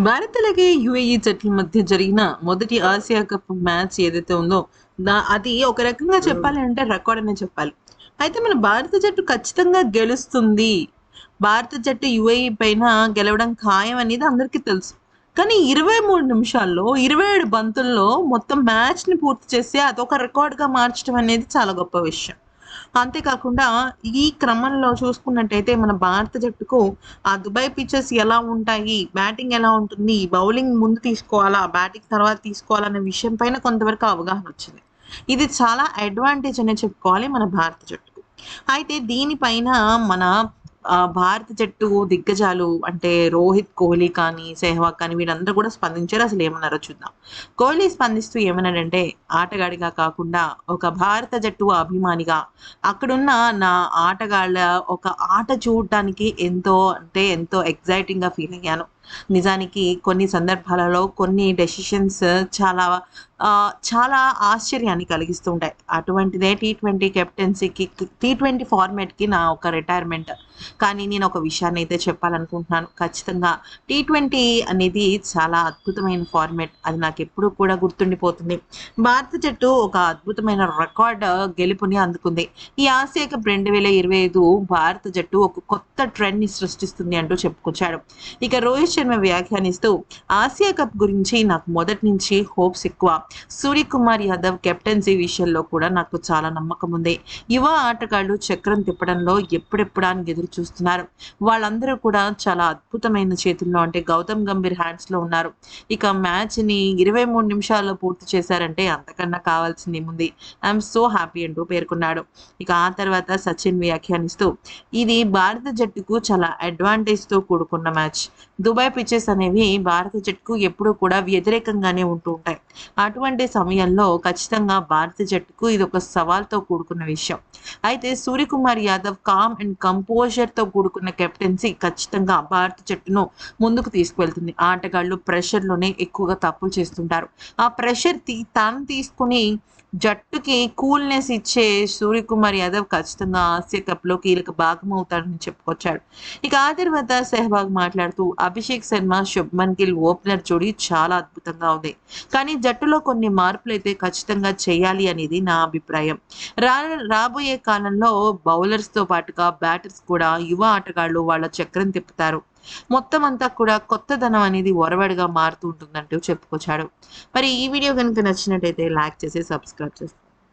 భారత్ అలాగే యుఏఈ జట్ల మధ్య జరిగిన మొదటి ఆసియా కప్ మ్యాచ్ ఏదైతే ఉందో దా- అది ఒక రకంగా చెప్పాలి అంటే రికార్డ్ అనే చెప్పాలి. అయితే మన భారత జట్టు ఖచ్చితంగా గెలుస్తుంది. భారత జట్టు యుఏఈ పైన గెలవడం ఖాయం అనేది అందరికీ తెలుసు. కానీ ఇరవై మూడు నిమిషాల్లో ఇరవై ఏడు బంతుల్లో మొత్తం మ్యాచ్ని పూర్తి చేసి అదొక రికార్డ్గా మార్చడం అనేది చాలా గొప్ప విషయం. అంతేకాకుండా ఈ క్రమంలో చూసుకున్నట్టయితే మన భారత జట్టుకు ఆ దుబాయ్ పిచ్చెస్ ఎలా ఉంటాయి బ్యాటింగ్ ఎలా ఉంటుంది బౌలింగ్ ముందు తీసుకోవాలా బ్యాటింగ్ తర్వాత తీసుకోవాలనే విషయం పైన కొంతవరకు అవగాహన వచ్చింది. ఇది చాలా అడ్వాంటేజ్ అనే చెప్పుకోవాలి మన భారత జట్టుకు. అయితే దీనిపైన మన భారత జట్టు దిగ్గజాలు అంటే రోహిత్ కోహ్లీ కానీ సెహ్వాగ్ కానీ వీళ్ళందరూ కూడా స్పందించారు. అసలు ఏమన్నారో చూద్దాం. కోహ్లీ స్పందిస్తూ ఏమన్నాడంటే ఆటగాడిగా కాకుండా ఒక భారత జట్టు అభిమానిగా అక్కడున్న నా ఆటగాళ్ళ ఒక ఆట చూడటానికి ఎంతో అంటే ఎంతో ఎగ్జైటింగ్గా ఫీల్ అయ్యాను. నిజానికి కొన్ని సందర్భాలలో కొన్ని డెసిషన్స్ చాలా ఆ, చాలా ఆశ్చర్యాన్ని కలిగిస్తూ ఉంటాయి. అటువంటిదే టీ ట్వంటీ కెప్టెన్సీకి టీ ట్వంటీ ఫార్మాట్కి నా ఒక రిటైర్మెంట్ కానీ నేను ఒక విషయాన్ని అయితే చెప్పాలనుకుంటున్నాను. ఖచ్చితంగా టీ ట్వంటీ అనేది చాలా అద్భుతమైన ఫార్మాట్ అది నాకు ఎప్పుడూ కూడా గుర్తుండిపోతుంది. భారత జట్టు ఒక అద్భుతమైన రికార్డ్ గెలుపుని అందుకుంది. ఈ ఆసియా కప్ రెండు వేల ఇరవై ఐదు భారత జట్టు ఒక కొత్త ట్రెండ్ని సృష్టిస్తుంది అంటూ చెప్పుకొచ్చాడు. ఇక రోహిత్ శర్మ వ్యాఖ్యానిస్తూ ఆసియా కప్ గురించి నాకు మొదటి నుంచి హోప్స్ ఎక్కువ. సూర్యకుమార్ యాదవ్ కెప్టెన్సీ విషయంలో కూడా నాకు చాలా నమ్మకం ఉంది. యువ ఆటగాళ్ళు చక్రం తిప్పడంలో ఎప్పుడెప్పుడా ఎదురు చూస్తున్నారు. వాళ్ళందరూ కూడా చాలా అద్భుతమైన చేతుల్లో అంటే గౌతమ్ గంభీర్ హ్యాండ్స్లో ఉన్నారు. ఇక మ్యాచ్ని ఇరవై మూడు నిమిషాల్లో పూర్తి చేశారంటే అంతకన్నా కావాల్సింది ఏముంది? ఐఎమ్ సో హ్యాపీ అంటూ పేర్కొన్నాడు. ఇక ఆ తర్వాత సచిన్ వ్యాఖ్యానిస్తూ ఇది భారత జట్టుకు చాలా అడ్వాంటేజ్తో కూడుకున్న మ్యాచ్ దుబాయ్ పిచెస్ అనేవి భారత జట్టుకు ఎప్పుడూ కూడా వ్యతిరేకంగానే ఉంటూ ఉంటాయి. అటువంటి సమయంలో ఖచ్చితంగా భారత జట్టుకు ఇది ఒక సవాల్తో కూడుకున్న విషయం. అయితే సూర్యకుమార్ యాదవ్ కామ్ అండ్ కంపోజర్తో కూడుకున్న కెప్టెన్సీ ఖచ్చితంగా భారత జట్టును ముందుకు తీసుకువెళ్తుంది. ఆటగాళ్ళు ప్రెషర్లోనే ఎక్కువగా తప్పులు చేస్తుంటారు. ఆ ప్రెషర్ తీ తాను తీసుకుని జట్టుకి కూల్నెస్ ఇచ్చే సూర్యకుమార్ యాదవ్ ఖచ్చితంగా ఆసియా కప్లో కీలక భాగం అవుతాడని చెప్పుకొచ్చాడు. ఇక ఆ తర్వాత సెహ్వాగ్ మాట్లాడుతూ అభిషేక్ శర్మ శుభ్మన్ గిల్ ఓపెనర్ జోడీ చాలా అద్భుతంగా ఉంది. కానీ జట్టులో కొన్ని మార్పులు అయితే ఖచ్చితంగా చేయాలి అనేది నా అభిప్రాయం. రా రాబోయే కాలంలో బౌలర్స్తో పాటుగా బ్యాటర్స్ కూడా యువ ఆటగాళ్ళు వాళ్ళ చక్రం తిప్పుతారు. మొత్తం అంతా కూడా కొత్తదనం అనేది ఒరవడిగా మారుతూ ఉంటుందంటూ చెప్పుకొచ్చాడు. మరి ఈ వీడియో కనుక నచ్చినట్టయితే లైక్ చేసి సబ్స్క్రైబ్ చేస్తాను